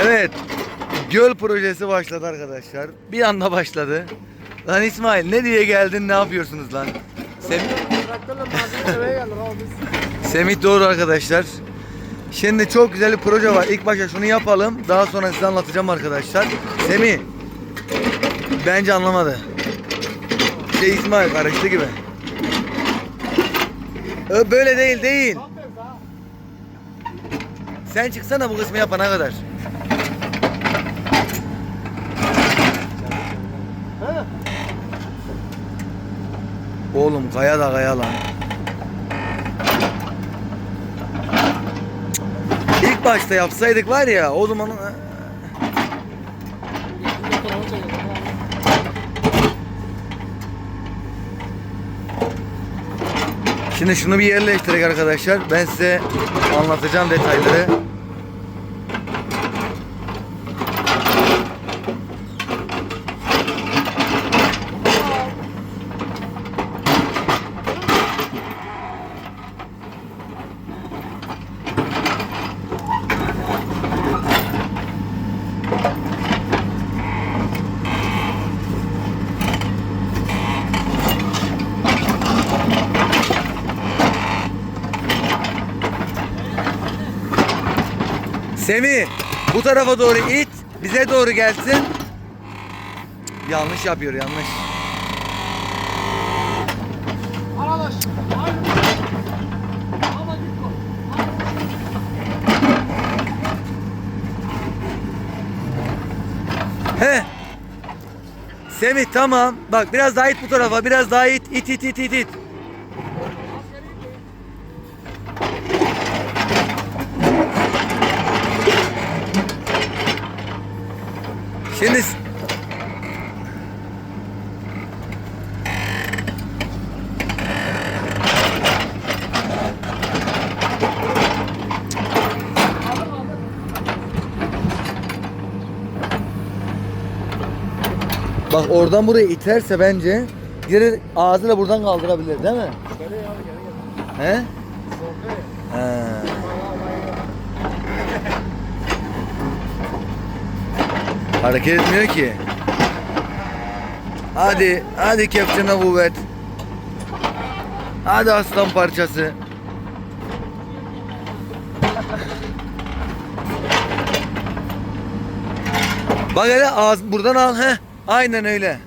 Evet. Göl projesi başladı arkadaşlar. Bir anda başladı. Lan İsmail ne diye geldin ne yapıyorsunuz lan? Sem. Semih doğru arkadaşlar. Şimdi çok güzel bir proje var. İlk başta şunu yapalım. Daha sonra size anlatacağım arkadaşlar. Semih. Bence anlamadı. Şey İsmail karıştı gibi. Böyle değil değil. Sen çıksana bu kısmı yapana kadar. Oğlum kaya da kaya lan. İlk başta yapsaydık var ya o zaman. Şimdi şunu bir yerleştirek arkadaşlar. Ben size anlatacağım detayları. Semih bu tarafa doğru it. Bize doğru gelsin. Yanlış yapıyor yanlış. Arkadaş. He. Semih tamam. Bak biraz daha it bu tarafa. Biraz daha it. İt it it it it. Şimdi Bak oradan buraya iterse bence geri ağzıyla buradan kaldırabilir değil mi? Geri abi geri. He? Soğukta ya. He. Hareket etmiyor ki. Hadi, hadi kepçene kuvvet. Hadi aslan parçası. Bak hele ağız buradan al he. Aynen öyle.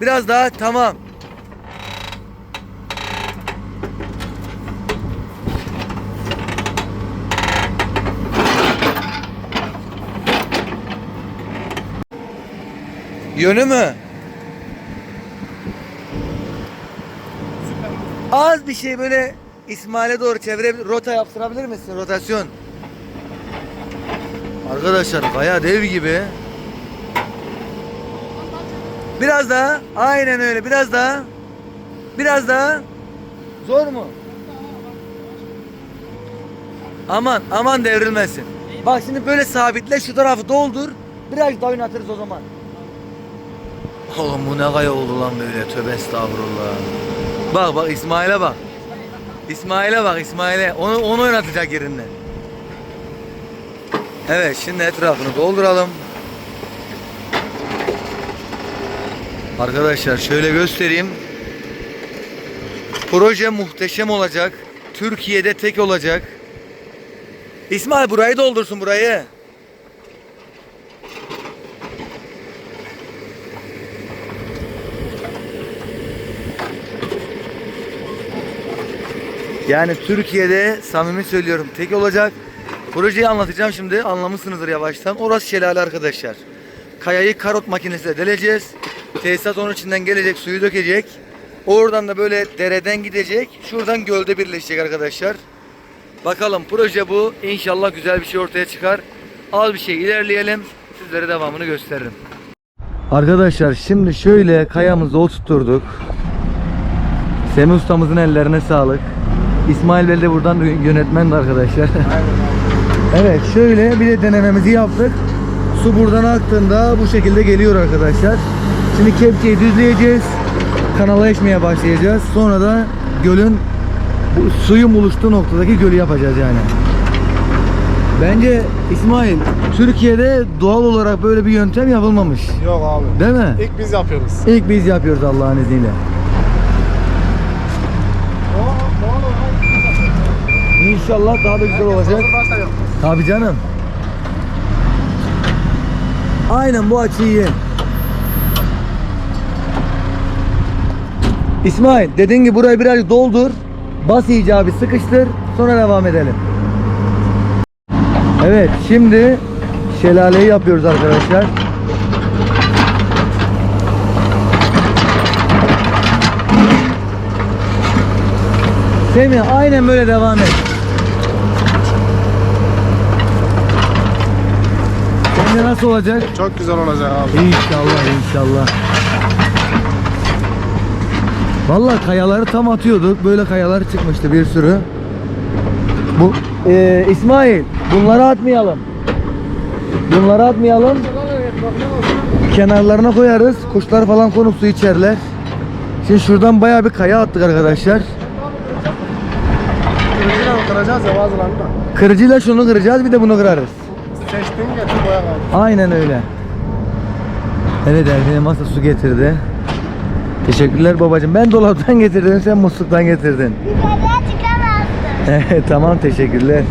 Biraz daha tamam. Yönü mü? Az bir şey böyle İsmail'e doğru çevirebilir, rota yaptırabilir misin? Rotasyon. Arkadaşlar kaya dev gibi. Biraz daha. Aynen öyle. Biraz daha. Biraz daha. Zor mu? Aman aman devrilmesin. Bak şimdi böyle sabitle şu tarafı doldur. Biraz daha oynatırız o zaman. Oğlum bu ne kaya oldu lan böyle tövbe estağfurullah. Bak bak İsmail'e bak. İsmail'e bak İsmail'e. Onu, onu oynatacak yerinden. Evet şimdi etrafını dolduralım. Arkadaşlar şöyle göstereyim. Proje muhteşem olacak. Türkiye'de tek olacak. İsmail burayı doldursun burayı. Yani Türkiye'de samimi söylüyorum tek olacak. Projeyi anlatacağım şimdi anlamışsınızdır yavaştan. Orası şelale arkadaşlar. Kayayı karot makinesiyle deleceğiz. Tesisat onun içinden gelecek suyu dökecek. Oradan da böyle dereden gidecek. Şuradan gölde birleşecek arkadaşlar. Bakalım proje bu. İnşallah güzel bir şey ortaya çıkar. Az bir şey ilerleyelim. Sizlere devamını gösteririm. Arkadaşlar şimdi şöyle kayamızı oturtturduk. Semih ustamızın ellerine sağlık. İsmail Bey de buradan yönetmen de arkadaşlar. evet şöyle bir de denememizi yaptık. Su buradan aktığında bu şekilde geliyor arkadaşlar. Şimdi kepçeyi düzleyeceğiz. Kanala eşmeye başlayacağız. Sonra da gölün bu suyun buluştuğu noktadaki gölü yapacağız yani. Bence İsmail Türkiye'de doğal olarak böyle bir yöntem yapılmamış. Yok abi. Değil mi? İlk biz yapıyoruz. İlk biz yapıyoruz Allah'ın izniyle. İnşallah daha da güzel olacak. Tabii canım. Aynen bu açıyı ye. İsmail dediğin gibi burayı birazcık doldur. Bas iyice abi sıkıştır. Sonra devam edelim. Evet şimdi şelaleyi yapıyoruz arkadaşlar. Semih aynen böyle devam et. Sence nasıl olacak? Çok güzel olacak abi. İnşallah inşallah. Vallahi kayaları tam atıyorduk. Böyle kayalar çıkmıştı bir sürü. Bu Ee, İsmail bunları atmayalım. Bunları atmayalım. Kenarlarına koyarız. Kuşlar falan konup su içerler. Şimdi şuradan bayağı bir kaya attık arkadaşlar. Kırıcıyla kıracağız ya bazılarını da. Kırıcıyla şunu kıracağız bir de bunu kırarız. Seçtiğin getir boya kaldı. Aynen öyle. Evet Erkin'e masa su getirdi. Teşekkürler babacığım. Ben dolaptan getirdim, sen musluktan getirdin. Yukarıya çıkamazsın. Evet tamam teşekkürler.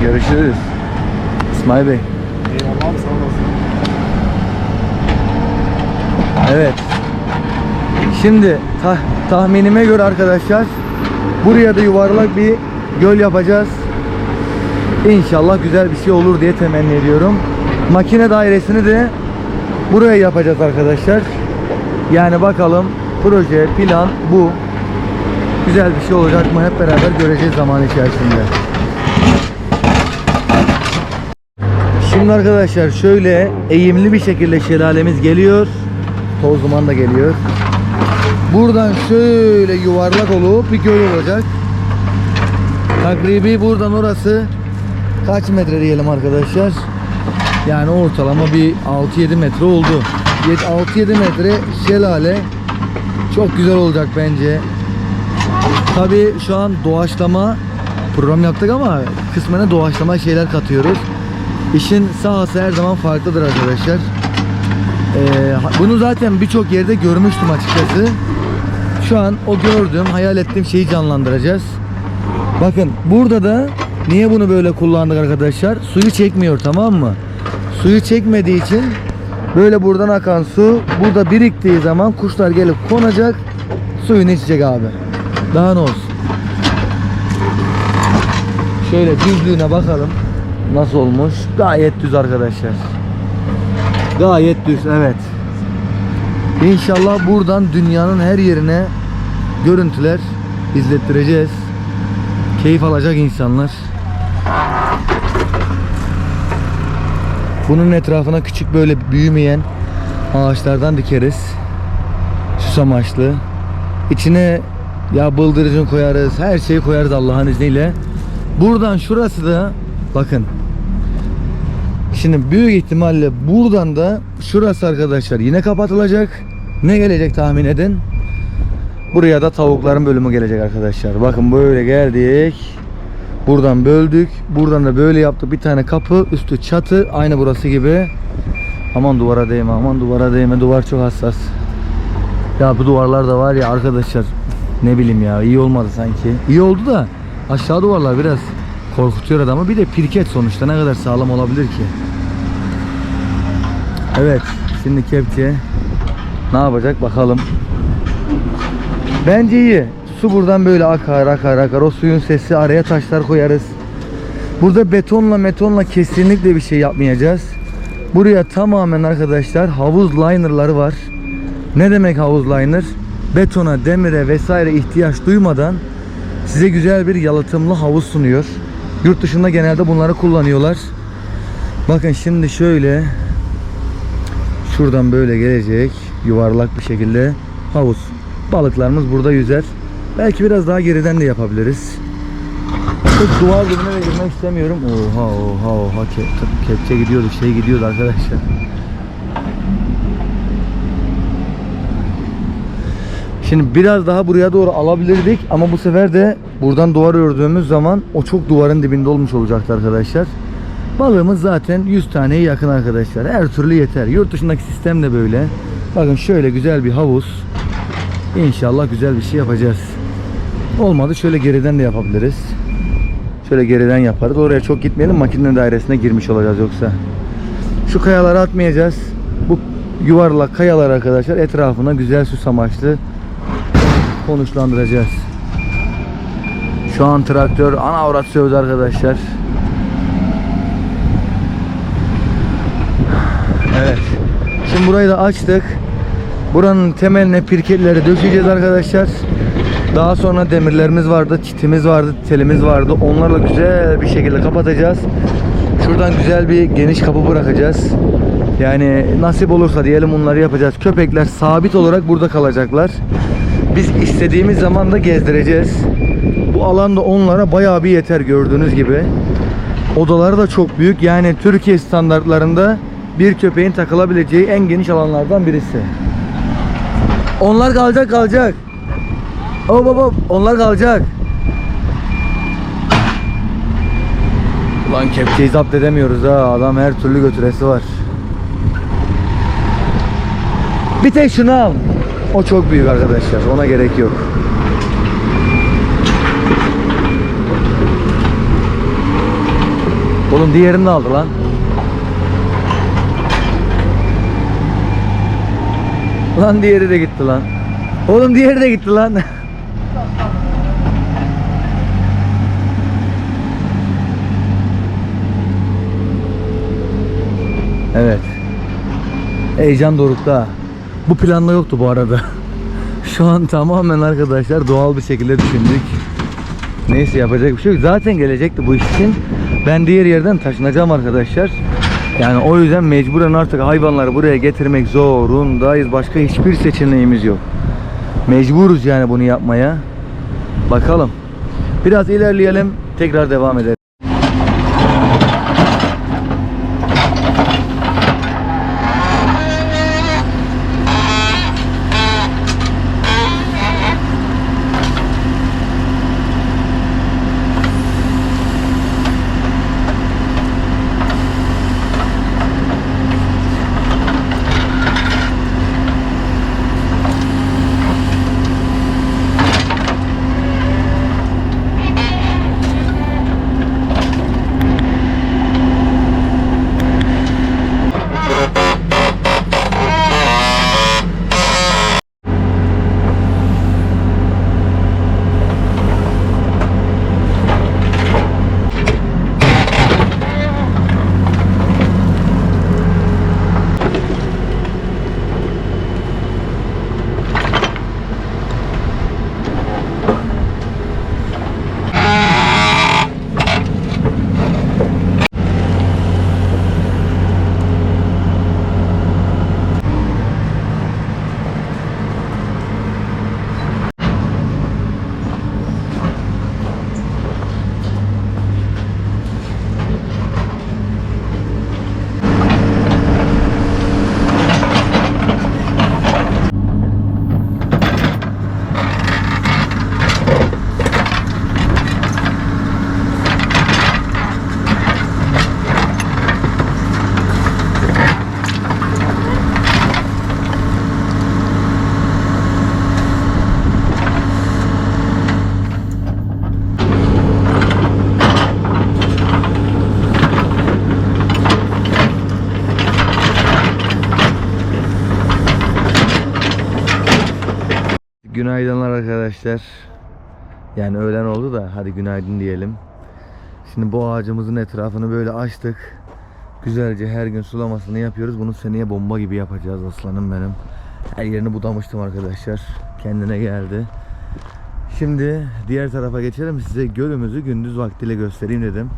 Görüşürüz. İsmail Bey. Eyvallah abi sağ olasın. Evet. Şimdi tah- tahminime göre arkadaşlar buraya da yuvarlak bir göl yapacağız. İnşallah güzel bir şey olur diye temenni ediyorum. Makine dairesini de buraya yapacağız arkadaşlar. Yani bakalım proje, plan bu. Güzel bir şey olacak mı hep beraber göreceğiz zaman içerisinde. Şimdi arkadaşlar şöyle eğimli bir şekilde şelalemiz geliyor. Toz duman da geliyor. Buradan şöyle yuvarlak olup bir göl olacak. Takribi buradan orası kaç metre diyelim arkadaşlar? Yani ortalama bir 6-7 metre oldu. 6-7 metre şelale çok güzel olacak bence. Tabi şu an doğaçlama program yaptık ama kısmına doğaçlama şeyler katıyoruz. İşin sahası her zaman farklıdır arkadaşlar. Ee, bunu zaten birçok yerde görmüştüm açıkçası. Şu an o gördüğüm, hayal ettiğim şeyi canlandıracağız. Bakın burada da niye bunu böyle kullandık arkadaşlar? Suyu çekmiyor tamam mı? Suyu çekmediği için böyle buradan akan su burada biriktiği zaman kuşlar gelip konacak suyunu içecek abi. Daha ne olsun? Şöyle düzlüğüne bakalım. Nasıl olmuş? Gayet düz arkadaşlar. Gayet düz evet. İnşallah buradan dünyanın her yerine görüntüler izlettireceğiz. Keyif alacak insanlar. Bunun etrafına küçük böyle büyümeyen ağaçlardan dikeriz. Süs amaçlı. İçine ya bıldırıcın koyarız, her şeyi koyarız Allah'ın izniyle. Buradan şurası da bakın. Şimdi büyük ihtimalle buradan da şurası arkadaşlar yine kapatılacak. Ne gelecek tahmin edin? Buraya da tavukların bölümü gelecek arkadaşlar. Bakın böyle geldik. Buradan böldük. Buradan da böyle yaptık. Bir tane kapı, üstü çatı. Aynı burası gibi. Aman duvara değme, aman duvara değme. Duvar çok hassas. Ya bu duvarlar da var ya arkadaşlar. Ne bileyim ya iyi olmadı sanki. İyi oldu da aşağı duvarlar biraz korkutuyor adamı. Bir de pirket sonuçta ne kadar sağlam olabilir ki? Evet. Şimdi kepçe ne yapacak bakalım. Bence iyi. Su buradan böyle akar akar akar. O suyun sesi araya taşlar koyarız. Burada betonla metonla kesinlikle bir şey yapmayacağız. Buraya tamamen arkadaşlar havuz linerları var. Ne demek havuz liner? Betona, demire vesaire ihtiyaç duymadan size güzel bir yalıtımlı havuz sunuyor. Yurt dışında genelde bunları kullanıyorlar. Bakın şimdi şöyle şuradan böyle gelecek yuvarlak bir şekilde havuz. Balıklarımız burada yüzer. Belki biraz daha geriden de yapabiliriz. Çok duvar dibine de girmek istemiyorum. Oha oha oha Ke- kepçe gidiyordu şey gidiyordu arkadaşlar. Şimdi biraz daha buraya doğru alabilirdik ama bu sefer de buradan duvar ördüğümüz zaman o çok duvarın dibinde olmuş olacaktı arkadaşlar. Balığımız zaten 100 taneye yakın arkadaşlar. Her türlü yeter. Yurt dışındaki sistem de böyle. Bakın şöyle güzel bir havuz. İnşallah güzel bir şey yapacağız. Olmadı şöyle geriden de yapabiliriz. Şöyle geriden yaparız. Oraya çok gitmeyelim. Makine dairesine girmiş olacağız yoksa. Şu kayaları atmayacağız. Bu yuvarlak kayalar arkadaşlar etrafına güzel süs amaçlı konuşlandıracağız. Şu an traktör ana avrat sövdü arkadaşlar. Evet. Şimdi burayı da açtık. Buranın temeline pirkelileri dökeceğiz arkadaşlar. Daha sonra demirlerimiz vardı, çitimiz vardı, telimiz vardı. Onlarla güzel bir şekilde kapatacağız. Şuradan güzel bir geniş kapı bırakacağız. Yani nasip olursa diyelim bunları yapacağız. Köpekler sabit olarak burada kalacaklar. Biz istediğimiz zaman da gezdireceğiz. Bu alanda onlara bayağı bir yeter gördüğünüz gibi. Odaları da çok büyük. Yani Türkiye standartlarında bir köpeğin takılabileceği en geniş alanlardan birisi. Onlar kalacak kalacak. Hop hop onlar kalacak. Ulan kepçeyi zapt edemiyoruz ha. Adam her türlü götüresi var. Bir tek şunu al. O çok büyük arkadaşlar. Ona gerek yok. Oğlum diğerini de aldı lan. Lan diğeri de gitti lan. Oğlum diğeri de gitti lan. evet. Heyecan dorukta. Bu planla yoktu bu arada. Şu an tamamen arkadaşlar doğal bir şekilde düşündük. Neyse yapacak bir şey yok. Zaten gelecekti bu iş için. Ben diğer yerden taşınacağım arkadaşlar. Yani o yüzden mecburen artık hayvanları buraya getirmek zorundayız. Başka hiçbir seçeneğimiz yok. Mecburuz yani bunu yapmaya. Bakalım. Biraz ilerleyelim. Tekrar devam edelim. Günaydınlar arkadaşlar. Yani öğlen oldu da hadi günaydın diyelim. Şimdi bu ağacımızın etrafını böyle açtık. Güzelce her gün sulamasını yapıyoruz. Bunu seneye bomba gibi yapacağız aslanım benim. Her yerini budamıştım arkadaşlar. Kendine geldi. Şimdi diğer tarafa geçelim. Size gölümüzü gündüz vaktiyle göstereyim dedim.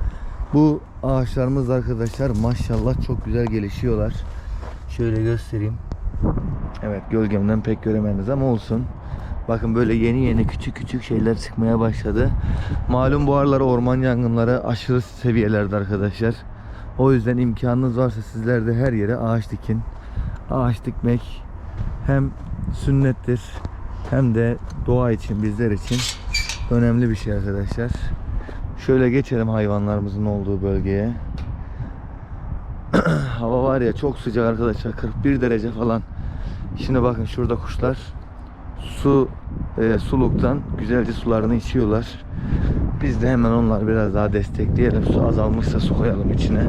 Bu ağaçlarımız da arkadaşlar maşallah çok güzel gelişiyorlar. Şöyle göstereyim. Evet gölgemden pek göremediniz ama olsun. Bakın böyle yeni yeni küçük küçük şeyler çıkmaya başladı. Malum bu aralar orman yangınları aşırı seviyelerde arkadaşlar. O yüzden imkanınız varsa sizler de her yere ağaç dikin. Ağaç dikmek hem sünnettir hem de doğa için bizler için önemli bir şey arkadaşlar. Şöyle geçelim hayvanlarımızın olduğu bölgeye. Hava var ya çok sıcak arkadaşlar 41 derece falan. Şimdi bakın şurada kuşlar su e, suluktan güzelce sularını içiyorlar. Biz de hemen onları biraz daha destekleyelim. Su azalmışsa su koyalım içine.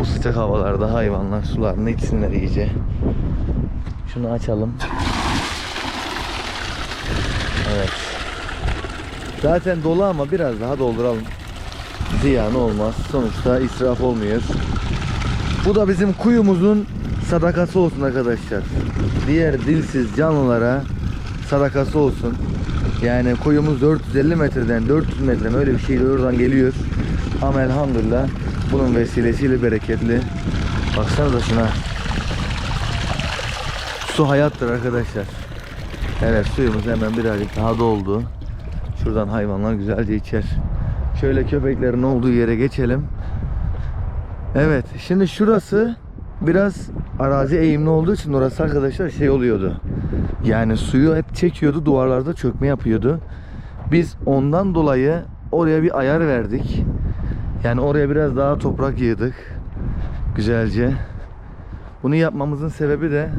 Bu sıcak havalarda hayvanlar sularını içsinler iyice. Şunu açalım. Evet. Zaten dolu ama biraz daha dolduralım. Ziyan olmaz. Sonuçta israf olmuyor. Bu da bizim kuyumuzun sadakası olsun arkadaşlar. Diğer dilsiz canlılara sadakası olsun. Yani kuyumuz 450 metreden 400 metre mi öyle bir şeyle oradan geliyor. Ama elhamdülillah bunun vesilesiyle bereketli. Baksana da şuna. Su hayattır arkadaşlar. Evet suyumuz hemen birazcık daha doldu. Şuradan hayvanlar güzelce içer. Şöyle köpeklerin olduğu yere geçelim. Evet şimdi şurası biraz arazi eğimli olduğu için orası arkadaşlar şey oluyordu. Yani suyu hep çekiyordu duvarlarda çökme yapıyordu. Biz ondan dolayı oraya bir ayar verdik. Yani oraya biraz daha toprak yığdık. Güzelce. Bunu yapmamızın sebebi de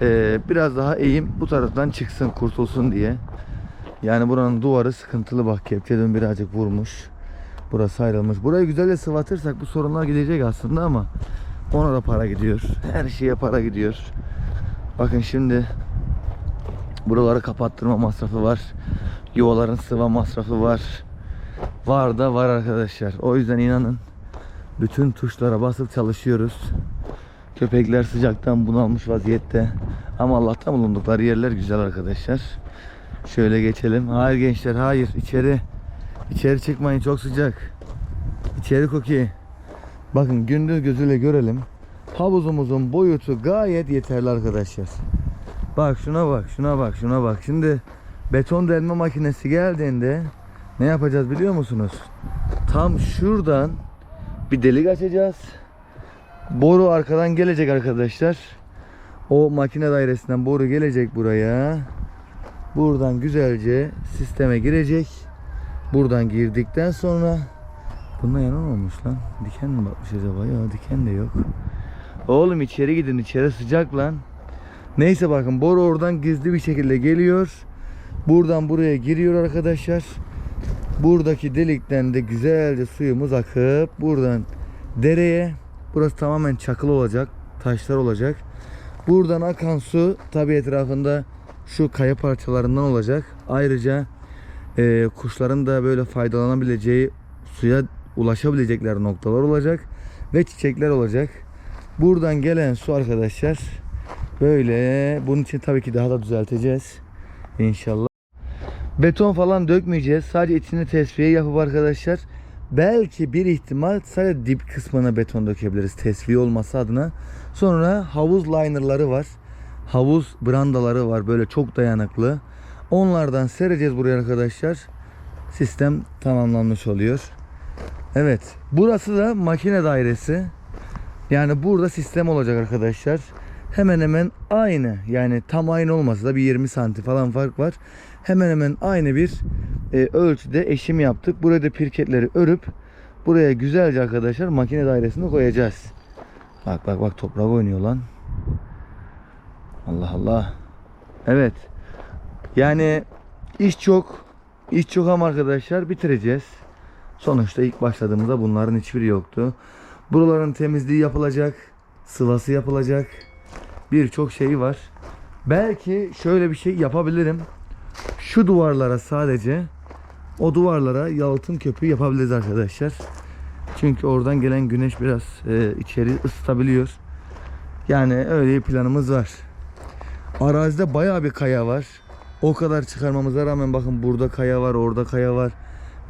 eee, biraz daha eğim bu taraftan çıksın kurtulsun diye. Yani buranın duvarı sıkıntılı bak kepçeden birazcık vurmuş. Burası ayrılmış. Burayı güzelce sıvatırsak bu sorunlar gidecek aslında ama ona da para gidiyor. Her şeye para gidiyor. Bakın şimdi buraları kapattırma masrafı var. Yuvaların sıva masrafı var. Var da var arkadaşlar. O yüzden inanın bütün tuşlara basıp çalışıyoruz. Köpekler sıcaktan bunalmış vaziyette. Ama Allah'tan bulundukları yerler güzel arkadaşlar. Şöyle geçelim. Hayır gençler hayır içeri. İçeri çıkmayın çok sıcak. İçeri koki. Bakın gündüz gözüyle görelim. Havuzumuzun boyutu gayet yeterli arkadaşlar. Bak şuna bak şuna bak şuna bak. Şimdi beton delme makinesi geldiğinde ne yapacağız biliyor musunuz? Tam şuradan bir delik açacağız. Boru arkadan gelecek arkadaşlar. O makine dairesinden boru gelecek buraya. Buradan güzelce sisteme girecek. Buradan girdikten sonra Bunda yanan olmuş lan. Diken mi batmış acaba? Ya diken de yok. Oğlum içeri gidin içeri sıcak lan. Neyse bakın boru oradan gizli bir şekilde geliyor. Buradan buraya giriyor arkadaşlar. Buradaki delikten de güzelce suyumuz akıp buradan dereye burası tamamen çakıl olacak. Taşlar olacak. Buradan akan su tabi etrafında şu kaya parçalarından olacak. Ayrıca e, kuşların da böyle faydalanabileceği suya ulaşabilecekleri noktalar olacak ve çiçekler olacak. Buradan gelen su arkadaşlar böyle bunun için tabii ki daha da düzelteceğiz inşallah. Beton falan dökmeyeceğiz. Sadece içine tesviye yapıp arkadaşlar belki bir ihtimal sadece dip kısmına beton dökebiliriz tesviye olması adına. Sonra havuz linerları var. Havuz brandaları var böyle çok dayanıklı. Onlardan sereceğiz buraya arkadaşlar. Sistem tamamlanmış oluyor. Evet. Burası da makine dairesi. Yani burada sistem olacak arkadaşlar. Hemen hemen aynı. Yani tam aynı olmasa da bir 20 santim falan fark var. Hemen hemen aynı bir e, ölçüde eşim yaptık. Buraya da pirketleri örüp buraya güzelce arkadaşlar makine dairesini koyacağız. Bak bak bak toprak oynuyor lan. Allah Allah. Evet. Yani iş çok. İş çok ama arkadaşlar bitireceğiz. Sonuçta ilk başladığımızda bunların hiçbiri yoktu. Buraların temizliği yapılacak. Sıvası yapılacak. Birçok şey var. Belki şöyle bir şey yapabilirim. Şu duvarlara sadece o duvarlara yalıtım köpüğü yapabiliriz arkadaşlar. Çünkü oradan gelen güneş biraz e, içeri ısıtabiliyor. Yani öyle bir planımız var. Arazide bayağı bir kaya var. O kadar çıkarmamıza rağmen bakın burada kaya var, orada kaya var.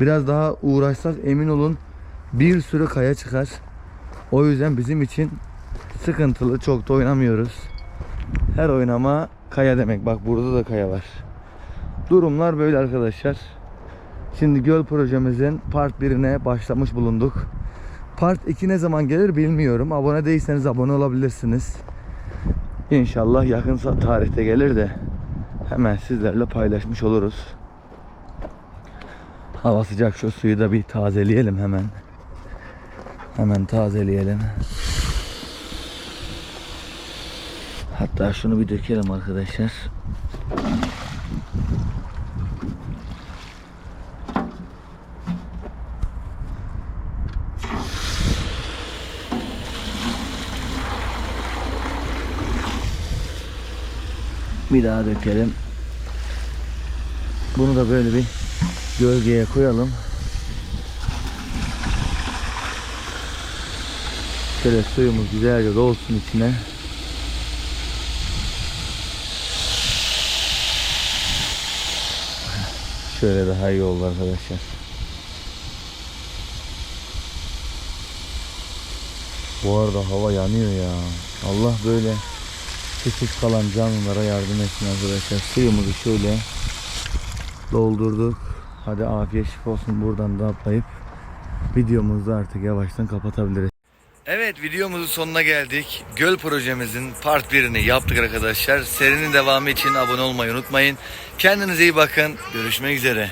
Biraz daha uğraşsak emin olun bir sürü kaya çıkar. O yüzden bizim için sıkıntılı çok da oynamıyoruz. Her oynama kaya demek. Bak burada da kaya var. Durumlar böyle arkadaşlar. Şimdi göl projemizin part 1'ine başlamış bulunduk. Part 2 ne zaman gelir bilmiyorum. Abone değilseniz abone olabilirsiniz. İnşallah yakın tarihte gelir de hemen sizlerle paylaşmış oluruz. Hava sıcak şu suyu da bir tazeleyelim hemen. Hemen tazeleyelim. Hatta şunu bir dökelim arkadaşlar. Bir daha dökelim. Bunu da böyle bir gölgeye koyalım. Şöyle suyumuz güzelce dolsun içine. Şöyle daha iyi oldu arkadaşlar. Bu arada hava yanıyor ya. Allah böyle susuz kalan canlılara yardım etsin arkadaşlar. Suyumuzu şöyle doldurduk. Hadi afiyet şifa olsun buradan da atlayıp videomuzu artık yavaştan kapatabiliriz. Evet videomuzun sonuna geldik. Göl projemizin part 1'ini yaptık arkadaşlar. Serinin devamı için abone olmayı unutmayın. Kendinize iyi bakın. Görüşmek üzere.